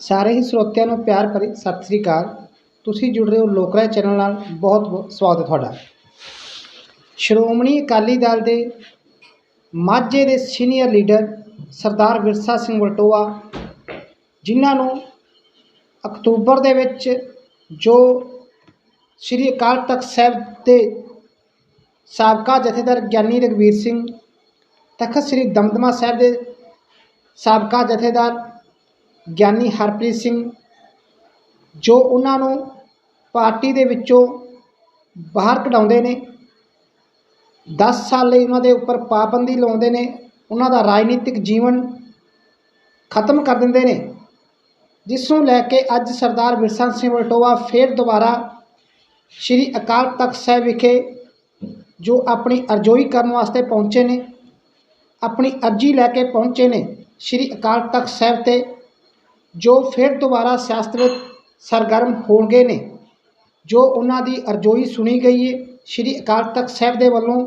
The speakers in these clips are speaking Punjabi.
ਸਾਰੇ ਹੀ ਸਰੋਤਿਆਂ ਨੂੰ ਪਿਆਰ ਭਰੀ ਸਤਿ ਸ੍ਰੀ ਅਕਾਲ। ਤੁਸੀਂ ਜੁੜ ਰਹੇ ਹੋ ਲੋਕਰਾਏ ਚੈਨਲ ਨਾਲ। ਬਹੁਤ ਬਹੁਤ ਸਵਾਗਤ ਹੈ ਤੁਹਾਡਾ। ਸ਼੍ਰੋਮਣੀ ਅਕਾਲੀ ਦਲ ਦੇ ਮਾਝੇ ਦੇ ਸੀਨੀਅਰ ਲੀਡਰ ਸਰਦਾਰ ਵਿਰਸਾ ਸਿੰਘ ਵਲਟੋਆ, ਜਿਨ੍ਹਾਂ ਨੂੰ ਅਕਤੂਬਰ ਦੇ ਵਿੱਚ ਜੋ ਸ੍ਰੀ ਅਕਾਲ ਤਖਤ ਸਾਹਿਬ ਦੇ ਸਾਬਕਾ ਜਥੇਦਾਰ ਗਿਆਨੀ ਰਘਵੀਰ ਸਿੰਘ, ਤਖਤ ਸ੍ਰੀ ਦਮਦਮਾ ਸਾਹਿਬ ਦੇ ਸਾਬਕਾ ਜਥੇਦਾਰ ਗਿਆਨੀ ਹਰਪ੍ਰੀਤ ਸਿੰਘ, ਜੋ ਉਹਨਾਂ ਨੂੰ ਪਾਰਟੀ ਦੇ ਵਿੱਚੋਂ ਬਾਹਰ ਕਢਾਉਂਦੇ ਨੇ 10 ਸਾਲ ਲਈ ਉਹਨਾਂ ਦੇ ਉੱਪਰ ਪਾਬੰਦੀ ਲਾਉਂਦੇ ਨੇ, ਉਹਨਾਂ ਦਾ ਰਾਜਨੀਤਿਕ ਜੀਵਨ ਖਤਮ ਕਰ ਦਿੰਦੇ ਨੇ, ਜਿਸ ਨੂੰ ਲੈ ਕੇ ਅੱਜ ਸਰਦਾਰ ਵਿਰਸਾ ਸਿੰਘ ਵਲਟੋਆ ਫੇਰ ਦੁਬਾਰਾ ਸ੍ਰੀ ਅਕਾਲ ਤਖਤ ਸਾਹਿਬ ਵਿਖੇ ਜੋ ਆਪਣੀ ਅਰਜ਼ੋਈ ਕਰਨ ਵਾਸਤੇ ਪਹੁੰਚੇ ਨੇ, ਆਪਣੀ ਅਰਜ਼ੀ ਲੈ ਕੇ ਪਹੁੰਚੇ ਨੇ, ਸ੍ਰੀ ਅਕਾਲ ਤਖਤ ਸਾਹਿਬ ਤੇ ਜੋ ਫਿਰ ਦੁਬਾਰਾ ਸਿਆਸਤ ਵਿੱਚ ਸਰਗਰਮ ਹੋਣਗੇ ਨੇ, ਜੋ ਉਹਨਾਂ ਦੀ ਅਰਜ਼ੋਈ ਸੁਣੀ ਗਈ ਹੈ ਸ੍ਰੀ ਅਕਾਲ ਤਖਤ ਸਾਹਿਬ ਦੇ ਵੱਲੋਂ,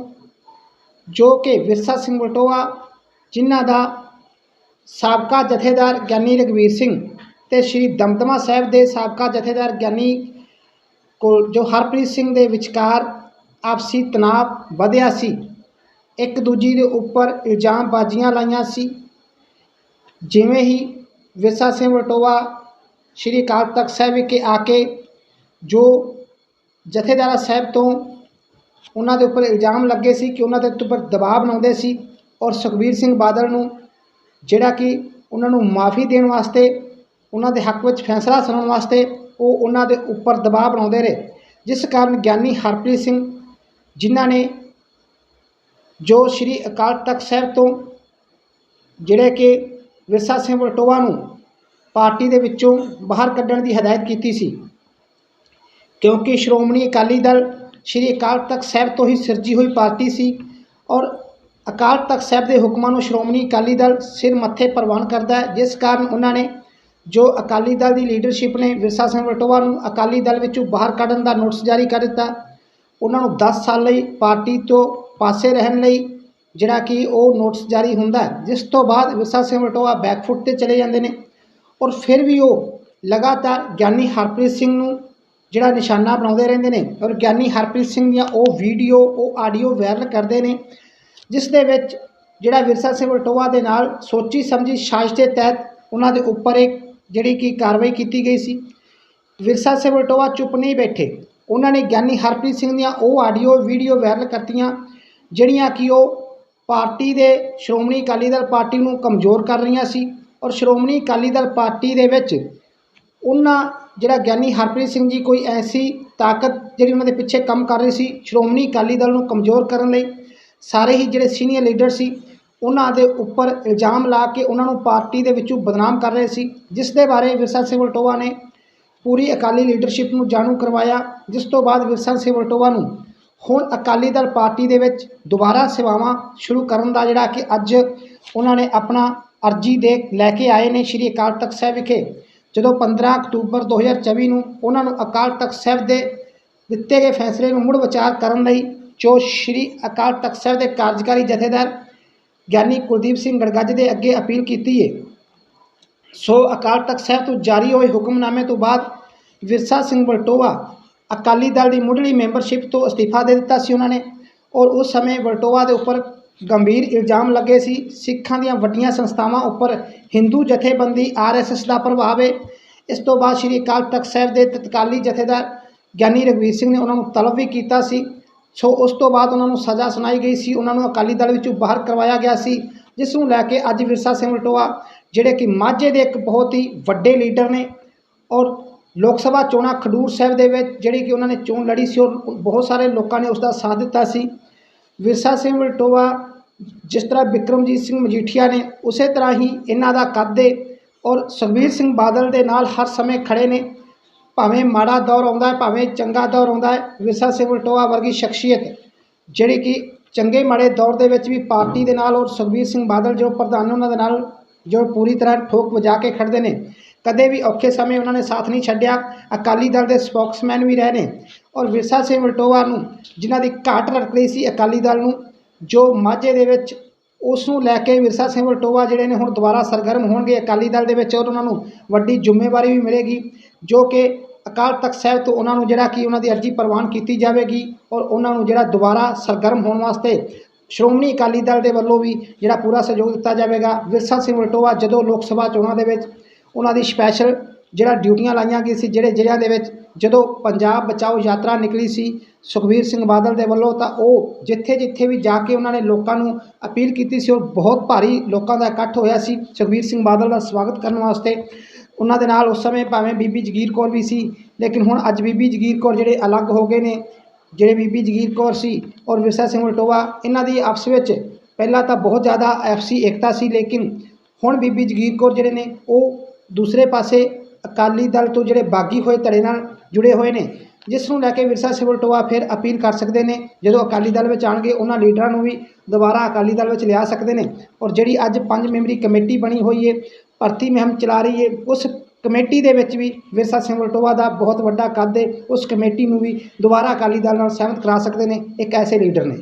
ਜੋ ਕਿ ਵਿਰਸਾ ਸਿੰਘ ਵਟੋਆ, ਜਿਨ੍ਹਾਂ ਦਾ ਸਾਬਕਾ ਜਥੇਦਾਰ ਗਿਆਨੀ ਰਘਵੀਰ ਸਿੰਘ ਤੇ ਸ੍ਰੀ ਦਮਦਮਾ ਸਾਹਿਬ ਦੇ ਸਾਬਕਾ ਜਥੇਦਾਰ ਗਿਆਨੀ ਕੋਲ ਜੋ ਹਰਪ੍ਰੀਤ ਸਿੰਘ ਦੇ ਵਿਚਕਾਰ ਆਪਸੀ ਤਣਾਅ ਵਧਿਆ ਸੀ, ਇੱਕ ਦੂਜੀ ਦੇ ਉੱਪਰ ਇਲਜ਼ਾਮ ਬਾਜ਼ੀਆਂ ਲਾਈਆਂ ਸੀ, ਜਿਵੇਂ ਹੀ ਵਿਰਸਾ ਸਿੰਘ ਵਟੋਵਾ ਸ਼੍ਰੀ ਅਕਾਲ ਤਖਤ ਸਾਹਿਬ ਵਿਖੇ ਆ ਕੇ ਜੋ ਜਥੇਦਾਰਾ ਸਾਹਿਬ ਤੋਂ ਉਹਨਾਂ ਦੇ ਉੱਪਰ ਇਲਜ਼ਾਮ ਲੱਗੇ ਸੀ ਕਿ ਉਹਨਾਂ ਦੇ ਉੱਪਰ ਦਬਾਅ ਬਣਾਉਂਦੇ ਸੀ ਔਰ ਸੁਖਬੀਰ ਸਿੰਘ ਬਾਦਲ ਨੂੰ ਜਿਹੜਾ ਕਿ ਉਹਨਾਂ ਨੂੰ ਮਾਫੀ ਦੇਣ ਵਾਸਤੇ, ਉਹਨਾਂ ਦੇ ਹੱਕ ਵਿੱਚ ਫੈਸਲਾ ਸੁਣਾਉਣ ਵਾਸਤੇ ਉਹ ਉਹਨਾਂ ਦੇ ਉੱਪਰ ਦਬਾਅ ਬਣਾਉਂਦੇ ਰਹੇ। ਜਿਸ ਕਾਰਨ ਗਿਆਨੀ ਹਰਪ੍ਰੀਤ ਸਿੰਘ ਜਿਨ੍ਹਾਂ ਨੇ ਜੋ ਸ਼੍ਰੀ ਅਕਾਲ ਤਖਤ ਸਾਹਿਬ ਤੋਂ ਜਿਹੜੇ ਕਿ ਵਿਰਸਾ ਸਿੰਘ ਵਲਟੋਆ ਨੂੰ ਪਾਰਟੀ ਦੇ ਵਿੱਚੋਂ ਬਾਹਰ ਕੱਢਣ ਦੀ ਹਦਾਇਤ ਕੀਤੀ ਸੀ। ਕਿਉਂਕਿ ਸ਼੍ਰੋਮਣੀ ਅਕਾਲੀ ਦਲ ਸ਼੍ਰੀ ਅਕਾਲ ਤਖਤ ਸਾਹਿਬ ਤੋਂ ਹੀ ਸਿਰਜੀ ਹੋਈ ਪਾਰਟੀ ਸੀ ਔਰ ਅਕਾਲ ਤਖਤ ਸਾਹਿਬ ਦੇ ਹੁਕਮਾਂ ਨੂੰ ਸ਼੍ਰੋਮਣੀ ਅਕਾਲੀ ਦਲ ਸਿਰ ਮੱਥੇ ਪ੍ਰਵਾਨ ਕਰਦਾ ਹੈ। ਜਿਸ ਕਾਰਨ ਉਹਨਾਂ ਨੇ ਜੋ ਅਕਾਲੀ ਦਲ ਦੀ ਲੀਡਰਸ਼ਿਪ ਨੇ ਵਿਰਸਾ ਸਿੰਘ ਵਲਟੋਆ ਨੂੰ ਅਕਾਲੀ ਦਲ ਵਿੱਚੋਂ ਬਾਹਰ ਕੱਢਣ ਦਾ ਨੋਟਿਸ ਜਾਰੀ ਕਰ ਦਿੱਤਾ, ਉਹਨਾਂ ਨੂੰ 10 ਸਾਲ ਲਈ ਪਾਰਟੀ ਤੋਂ ਪਾਸੇ ਰਹਿਣ ਲਈ ਜਿਹੜਾ ਕਿ ਉਹ ਨੋਟਿਸ ਜਾਰੀ ਹੁੰਦਾ ਜਿਸ ਤੋਂ ਬਾਅਦ ਵਿਰਸਾ ਸਿੰਘ ਵਲਟੋਆ ਬੈਕਫੁੱਟ ਤੇ ਚਲੇ ਜਾਂਦੇ ਨੇ। ਔਰ ਫਿਰ ਵੀ ਉਹ ਲਗਾਤਾਰ ਗਿਆਨੀ ਹਰਪ੍ਰੀਤ ਸਿੰਘ ਨੂੰ ਜਿਹੜਾ ਨਿਸ਼ਾਨਾ ਬਣਾਉਂਦੇ ਰਹਿੰਦੇ ਨੇ ਔਰ ਗਿਆਨੀ ਹਰਪ੍ਰੀਤ ਸਿੰਘ ਦੀਆਂ ਉਹ ਵੀਡੀਓ ਉਹ ਆਡੀਓ ਵਾਇਰਲ ਕਰਦੇ ਨੇ, ਜਿਸ ਦੇ ਵਿੱਚ ਜਿਹੜਾ ਵਿਰਸਾ ਸਿੰਘ ਵਲਟੋਆ ਦੇ ਨਾਲ ਸੋਚੀ ਸਮਝੀ ਸਾਜ਼ਿਸ਼ ਦੇ ਤਹਿਤ ਉਹਨਾਂ ਦੇ ਉੱਪਰ ਇੱਕ ਜਿਹੜੀ ਕਿ ਕਾਰਵਾਈ ਕੀਤੀ ਗਈ ਸੀ। ਵਿਰਸਾ ਸਿੰਘ ਵਲਟੋਆ ਚੁੱਪ ਨਹੀਂ ਬੈਠੇ। ਉਹਨਾਂ ਨੇ ਗਿਆਨੀ ਹਰਪ੍ਰੀਤ ਸਿੰਘ ਦੀਆਂ ਉਹ ਆਡੀਓ ਵੀਡੀਓ ਵਾਇਰਲ ਕਰਤੀਆਂ, ਜਿਹੜੀਆਂ ਕਿ ਉਹ ਪਾਰਟੀ ਦੇ ਸ਼੍ਰੋਮਣੀ ਅਕਾਲੀ ਦਲ ਪਾਰਟੀ ਨੂੰ ਕਮਜ਼ੋਰ ਕਰ ਰਹੀਆਂ ਸੀ ਔਰ ਸ਼੍ਰੋਮਣੀ ਅਕਾਲੀ ਦਲ ਪਾਰਟੀ ਦੇ ਵਿੱਚ ਉਹਨਾਂ ਜਿਹੜਾ ਗਿਆਨੀ ਹਰਪ੍ਰੀਤ ਸਿੰਘ ਜੀ ਕੋਈ ਐਸੀ ਤਾਕਤ ਜਿਹੜੀ ਉਹਨਾਂ ਦੇ ਪਿੱਛੇ ਕੰਮ ਕਰ ਰਹੀ ਸੀ, ਸ਼੍ਰੋਮਣੀ ਅਕਾਲੀ ਦਲ ਨੂੰ ਕਮਜ਼ੋਰ ਕਰਨ ਲਈ, ਸਾਰੇ ਹੀ ਜਿਹੜੇ ਸੀਨੀਅਰ ਲੀਡਰ ਸੀ, ਉਹਨਾਂ ਦੇ ਉੱਪਰ ਇਲਜ਼ਾਮ ਲਾ ਕੇ ਉਹਨਾਂ ਨੂੰ ਪਾਰਟੀ ਦੇ ਵਿੱਚੋਂ ਬਦਨਾਮ ਕਰ ਰਹੇ ਸੀ, ਜਿਸ ਦੇ ਬਾਰੇ ਵਿਰਸਾ ਸਿੰਘ ਵਲਟੋਆ ਨੇ ਪੂਰੀ ਅਕਾਲੀ ਲੀਡਰਸ਼ਿਪ ਨੂੰ ਜਾਣੂ ਕਰਵਾਇਆ, ਜਿਸ ਤੋਂ ਬਾਅਦ ਵਿਰਸਾ ਸਿੰਘ ਵਲਟੋਆ ਨੂੰ ਹੁਣ ਅਕਾਲੀ ਦਲ ਪਾਰਟੀ ਦੇ ਵਿੱਚ ਦੁਬਾਰਾ ਸੇਵਾਵਾਂ ਸ਼ੁਰੂ ਕਰਨ ਦਾ ਜਿਹੜਾ ਕਿ ਅੱਜ ਉਹਨਾਂ ਨੇ ਆਪਣਾ ਅਰਜੀ ਦੇ ਲੈ ਕੇ ਆਏ ਨੇ ਸ਼੍ਰੀ ਅਕਾਲ ਤਖਤ ਸਾਹਿਬ ਵਿਖੇ। ਜਦੋਂ 15 ਅਕਤੂਬਰ 2024 ਨੂੰ ਉਹਨਾਂ ਨੂੰ ਅਕਾਲ ਤਖਤ ਸਾਹਿਬ ਦੇ ਦਿੱਤੇ ਗਏ ਫੈਸਲੇ ਨੂੰ ਮੁੜ ਵਿਚਾਰ ਕਰਨ ਲਈ ਜੋ ਸ਼੍ਰੀ ਅਕਾਲ ਤਖਤ ਸਾਹਿਬ ਦੇ ਕਾਰਜਕਾਰੀ ਜਥੇਦਾਰ ਗਿਆਨੀ ਕੁਲਦੀਪ ਸਿੰਘ ਗੜਗੱਜ ਦੇ ਅੱਗੇ ਅਪੀਲ ਕੀਤੀ ਹੈ ਸੋ ਅਕਾਲ ਤਖਤ ਸਾਹਿਬ ਤੋਂ ਜਾਰੀ ਹੋਏ ਹੁਕਮਨਾਮੇ ਤੋਂ ਬਾਅਦ ਵਿਰਸਾ ਸਿੰਘ ਬਲਟੋਆ ਅਕਾਲੀ ਦਲ ਦੀ ਮੁੱਢਲੀ ਮੈਂਬਰਸ਼ਿਪ ਤੋਂ ਅਸਤੀਫਾ ਦੇ ਦਿੱਤਾ ਸੀ ਉਹਨਾਂ ਨੇ ਔਰ ਉਸ ਸਮੇਂ ਵਲਟੋਆ ਦੇ ਉੱਪਰ ਗੰਭੀਰ ਇਲਜ਼ਾਮ ਲੱਗੇ ਸੀ। ਸਿੱਖਾਂ ਦੀਆਂ ਵੱਡੀਆਂ ਸੰਸਥਾਵਾਂ ਉੱਪਰ ਹਿੰਦੂ ਜਥੇਬੰਦੀ ਆਰਐਸਐਸ ਦਾ ਪ੍ਰਭਾਵ ਹੈ ਇਸ ਤੋਂ ਬਾਅਦ ਸ਼੍ਰੀ ਅਕਾਲ ਤਖਤ ਸਾਹਿਬ ਦੇ ਤਤਕਾਲੀ ਜਥੇਦਾਰ ਗਿਆਨੀ ਰਘਵੀਰ ਸਿੰਘ ਨੇ ਉਹਨਾਂ ਨੂੰ ਤਲਬ ਵੀ ਕੀਤਾ ਸੀ। ਸੋ ਉਸ ਤੋਂ ਬਾਅਦ ਉਹਨਾਂ ਨੂੰ ਸਜ਼ਾ ਸੁਣਾਈ ਗਈ ਸੀ। ਉਹਨਾਂ ਨੂੰ ਅਕਾਲੀ ਦਲ ਵਿੱਚੋਂ ਬਾਹਰ ਕਰਵਾਇਆ ਗਿਆ ਸੀ, ਜਿਸ ਨੂੰ ਲੈ ਕੇ ਅੱਜ ਵਿਰਸਾ ਸਿੰਘ ਵਲਟੋਆ ਜਿਹੜੇ ਕਿ ਮਾਝੇ ਦੇ ਇੱਕ ਬਹੁਤ ਹੀ ਵੱਡੇ ਲੀਡਰ ਨੇ ਔਰ ਲੋਕ ਸਭਾ ਚੋਣਾਂ ਖਡੂਰ ਸਾਹਿਬ ਦੇ ਵਿੱਚ ਜਿਹੜੀ ਕਿ ਉਹਨਾਂ ਨੇ ਚੋਣ ਲੜੀ ਸੀ ਔਰ ਬਹੁਤ ਸਾਰੇ ਲੋਕਾਂ ਨੇ ਉਸ ਦਾ ਸਾਥ ਦਿੱਤਾ ਸੀ। ਵਿਰਸਾ ਸਿੰਘ ਵਲਟੋਆ ਜਿਸ ਤਰ੍ਹਾਂ ਵਿਕਰਮਜੀਤ ਸਿੰਘ ਮਜੀਠੀਆ ਨੇ, ਉਸੇ ਤਰ੍ਹਾਂ ਹੀ ਇਹਨਾਂ ਦਾ ਕਾਦੇ ਔਰ ਸੁਖਬੀਰ ਸਿੰਘ ਬਾਦਲ ਦੇ ਨਾਲ ਹਰ ਸਮੇਂ ਖੜੇ ਨੇ। ਭਾਵੇਂ ਮਾੜਾ ਦੌਰ ਆਉਂਦਾ ਹੈ, ਭਾਵੇਂ ਚੰਗਾ ਦੌਰ ਆਉਂਦਾ ਹੈ, ਵਿਰਸਾ ਸਿੰਘ ਵਲਟੋਆ ਵਰਗੀ ਸ਼ਖਸੀਅਤ, ਜਿਹੜੀ ਕਿ ਚੰਗੇ ਮਾੜੇ ਦੌਰ ਦੇ ਵਿੱਚ ਵੀ ਪਾਰਟੀ ਦੇ ਨਾਲ ਔਰ ਸੁਖਬੀਰ ਸਿੰਘ ਬਾਦਲ ਜੋ ਪ੍ਰਧਾਨ ਉਹਨਾਂ ਦੇ ਨਾਲ ਜੋ ਪੂਰੀ ਤਰ੍ਹਾਂ ਠੋਕ ਵਜਾ ਕੇ ਖੜਦੇ ਨੇ। ਕਦੇ ਵੀ ਔਖੇ ਸਮੇਂ ਉਹਨਾਂ ਨੇ ਸਾਥ ਨਹੀਂ ਛੱਡਿਆ। ਅਕਾਲੀ ਦਲ ਦੇ ਸਪੋਕਸਮੈਨ ਵੀ ਰਹੇ ਨੇ ਔਰ ਵਿਰਸਾ ਸਿੰਘ ਵਲਟੋਆ ਨੂੰ, ਜਿਨ੍ਹਾਂ ਦੀ ਘਾਟ ਲਟਕ ਰਹੀ ਸੀ ਅਕਾਲੀ ਦਲ ਨੂੰ, ਜੋ ਮਾਝੇ ਦੇ ਵਿੱਚ ਉਸ ਨੂੰ ਲੈ ਕੇ ਵਿਰਸਾ ਸਿੰਘ ਵਲਟੋਆ ਜਿਹੜੇ ਨੇ ਹੁਣ ਦੁਬਾਰਾ ਸਰਗਰਮ ਹੋਣਗੇ ਅਕਾਲੀ ਦਲ ਦੇ ਵਿੱਚ ਔਰ ਉਹਨਾਂ ਨੂੰ ਵੱਡੀ ਜ਼ਿੰਮੇਵਾਰੀ ਵੀ ਮਿਲੇਗੀ, ਜੋ ਕਿ ਅਕਾਲ ਤਖਤ ਸਾਹਿਬ ਤੋਂ ਉਹਨਾਂ ਨੂੰ ਜਿਹੜਾ ਕਿ ਉਹਨਾਂ ਦੀ ਅਰਜ਼ੀ ਪ੍ਰਵਾਨ ਕੀਤੀ ਜਾਵੇਗੀ ਔਰ ਉਹਨਾਂ ਨੂੰ ਜਿਹੜਾ ਦੁਬਾਰਾ ਸਰਗਰਮ ਹੋਣ ਵਾਸਤੇ ਸ਼੍ਰੋਮਣੀ ਅਕਾਲੀ ਦਲ ਦੇ ਵੱਲੋਂ ਵੀ ਜਿਹੜਾ ਪੂਰਾ ਸਹਿਯੋਗ ਦਿੱਤਾ ਜਾਵੇਗਾ। ਵਿਰਸਾ ਸਿੰਘ ਵਲਟੋਆ ਜਦੋਂ ਲੋਕ ਸਭਾ ਚੋਣਾਂ ਦੇ ਵਿੱਚ ਉਹਨਾਂ ਦੀ ਸਪੈਸ਼ਲ ਜਿਹੜਾ ਡਿਊਟੀਆਂ ਲਾਈਆਂ ਗਈ ਸੀ, ਜਿਹੜੇ ਜ਼ਿਲ੍ਹਿਆਂ ਦੇ ਵਿੱਚ ਜਦੋਂ ਪੰਜਾਬ ਬਚਾਓ ਯਾਤਰਾ ਨਿਕਲੀ ਸੀ ਸੁਖਬੀਰ ਸਿੰਘ ਬਾਦਲ ਦੇ ਵੱਲੋਂ, ਤਾਂ ਉਹ ਜਿੱਥੇ ਜਿੱਥੇ ਵੀ ਜਾ ਕੇ ਉਹਨਾਂ ਨੇ ਲੋਕਾਂ ਨੂੰ ਅਪੀਲ ਕੀਤੀ ਸੀ, ਉਹ ਬਹੁਤ ਭਾਰੀ ਲੋਕਾਂ ਦਾ ਇਕੱਠ ਹੋਇਆ ਸੀ। ਸੁਖਬੀਰ ਸਿੰਘ ਬਾਦਲ ਦਾ ਸਵਾਗਤ ਕਰਨ ਵਾਸਤੇ ਉਹਨਾਂ ਦੇ ਨਾਲ ਉਸ ਸਮੇਂ ਭਾਵੇਂ ਬੀਬੀ ਜਗੀਰ ਕੌਰ ਵੀ ਸੀ, ਲੇਕਿਨ ਹੁਣ ਅੱਜ ਬੀਬੀ ਜਗੀਰ ਕੌਰ ਜਿਹੜੇ ਅਲੱਗ ਹੋ ਗਏ ਨੇ, ਜਿਹੜੇ ਬੀਬੀ ਜਗੀਰ ਕੌਰ ਸੀ ਔਰ ਵਿਰਸਾ ਸਿੰਘ ਵਲਟੋਆ ਇਹਨਾਂ ਦੀ ਆਪਸ ਵਿੱਚ ਪਹਿਲਾਂ ਤਾਂ ਬਹੁਤ ਜ਼ਿਆਦਾ ਐਫਸੀ ਏਕਤਾ ਸੀ, ਲੇਕਿਨ ਹੁਣ ਬੀਬੀ ਜਗੀਰ ਕੌਰ ਜਿਹੜੇ ਨੇ, ਉਹ ਦੂਸਰੇ ਪਾਸੇ ਅਕਾਲੀ ਦਲ ਤੋਂ ਜਿਹੜੇ ਬਾਗੀ ਹੋਏ ਧੜੇ ਨਾਲ ਜੁੜੇ ਹੋਏ ਨੇ, ਜਿਸ ਨੂੰ ਲੈ ਕੇ ਵਿਰਸਾ ਸਿੰਘ ਵਲਟੋਆ ਫਿਰ ਅਪੀਲ ਕਰ ਸਕਦੇ ਨੇ, ਜਦੋਂ ਅਕਾਲੀ ਦਲ ਵਿੱਚ ਆਣਗੇ ਉਹਨਾਂ ਲੀਡਰਾਂ ਨੂੰ ਵੀ ਦੁਬਾਰਾ ਅਕਾਲੀ ਦਲ ਵਿੱਚ ਲਿਆ ਸਕਦੇ ਨੇ। ਔਰ ਜਿਹੜੀ ਅੱਜ ਪੰਜ ਮੈਂਬਰੀ ਕਮੇਟੀ ਬਣੀ ਹੋਈ ਹੈ ਭਰਤੀ ਮੁਹਿੰਮ ਚਲਾ ਰਹੀ ਹੈ ਉਸ ਕਮੇਟੀ ਦੇ ਵਿੱਚ ਵੀ ਵਿਰਸਾ ਸਿੰਘ ਵਲਟੋਆ ਦਾ ਬਹੁਤ ਵੱਡਾ ਕੱਦ ਏ, ਉਸ ਕਮੇਟੀ ਨੂੰ ਵੀ ਦੁਬਾਰਾ ਅਕਾਲੀ ਦਲ ਨਾਲ ਸਹਿਮਤ ਕਰਾ ਸਕਦੇ ਨੇ, ਇੱਕ ਐਸੇ ਲੀਡਰ ਨੇ।